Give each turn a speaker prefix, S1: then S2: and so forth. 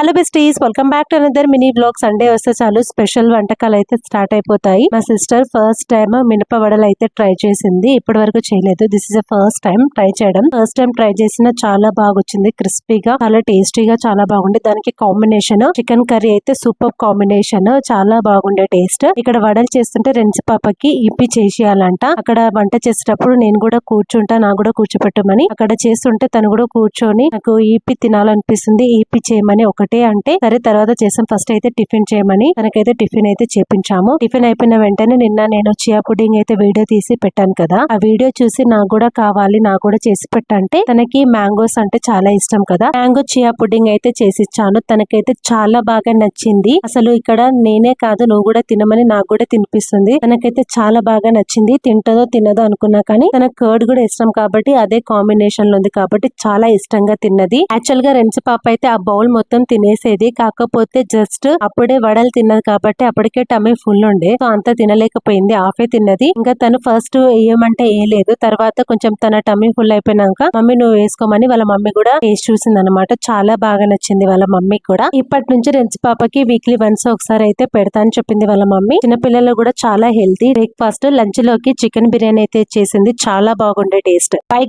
S1: Hello besties welcome back to another mini vlog Sunday వస్తే చాలు special వంటకాలు అయితే స్టార్ట్ అయిపోతాయి. మా సిస్టర్ ఫస్ట్ టైం మినప వడలు అయితే ట్రై చేసింది. ఇప్పటి వరకు చేయలేదు. This is first time try చేయడం. ఫస్ట్ టైం ట్రై చేసిన చాలా బాగా వచ్చింది క్రిస్పీగా చాలా టేస్టీగా చాలా బాగుంది. దానికి కాంబినేషన్ చికెన్ కర్రీ అయితే సూపర్ కాంబినేషన్ చాలా బాగుండే టేస్ట్ ఇక్కడ వడలు చేస్తుంటే రెండ్స్ పాపకి ఇప్పి చేసేయాలంట. అక్కడ వంట చేసేటప్పుడు నేను కూడా కూర్చుంటా నా కూడా కూర్చోపెట్టమని. అక్కడ చేస్తుంటే తను కూడా కూర్చొని నాకు ఈపి తినాలనిపిస్తుంది. ఈపి చేయమని ఒకటి అంటే సరే తర్వాత చేసాం. ఫస్ట్ అయితే టిఫిన్ చేయమని తనకైతే టిఫిన్ అయితే చేపించాము. టిఫిన్ అయిపోయిన వెంటనే నిన్న నేను చియా పుడింగ్ అయితే వీడియో తీసి పెట్టాను కదా. ఆ వీడియో చూసి నాకు కూడా కావాలి నాకు కూడా చేసి పెట్టంటే తనకి మ్యాంగోస్ అంటే చాలా ఇష్టం కదా. మ్యాంగో చియా పుడింగ్ అయితే చేసి ఇచ్చాను తనకైతే చాలా బాగా నచ్చింది. అసలు ఇక్కడ నేనే కాదు నువ్వు కూడా తినమని నాకు కూడా తినిపిస్తుంది. తనకైతే చాలా బాగా నచ్చింది. తింటదో తినదో అనుకున్నా కానీ తన కర్డ్ కూడా ఇష్టం కాబట్టి అదే కాంబినేషన్లో ఉంది కాబట్టి చాలా ఇష్టంగా తిన్నది. యాక్చువల్గా రెండ్స్ పాప అయితే ఆ బౌల్ మొత్తం తినేసేది. కాకపోతే జస్ట్ అప్పుడే వడలు తిన్నది కాబట్టి అప్పటికే టమీ ఫుల్ ఉండే. సో అంత తినలేకపోయింది. హాఫే తిన్నది. ఇంకా తను ఫస్ట్ వేయమంటే వేయలేదు తర్వాత కొంచెం తన టమీ ఫుల్ అయిపోయినాక మమ్మీ నువ్వు వేసుకోమని వాళ్ళ మమ్మీ కూడా వేసి చూసింది అనమాట చాలా బాగా నచ్చింది వాళ్ళ మమ్మీ కూడా. ఇప్పటి నుంచి రెంచి పాపకి వీక్లీ వన్స్ ఒకసారి అయితే పెడతా అని చెప్పింది వాళ్ళ మమ్మీ. చిన్నపిల్లలు కూడా చాలా హెల్తీ బ్రేక్ఫాస్ట్ లంచ్లోకి చికెన్ బిర్యానీ అయితే చేసింది. చాలా బాగుండే టేస్ట్ బై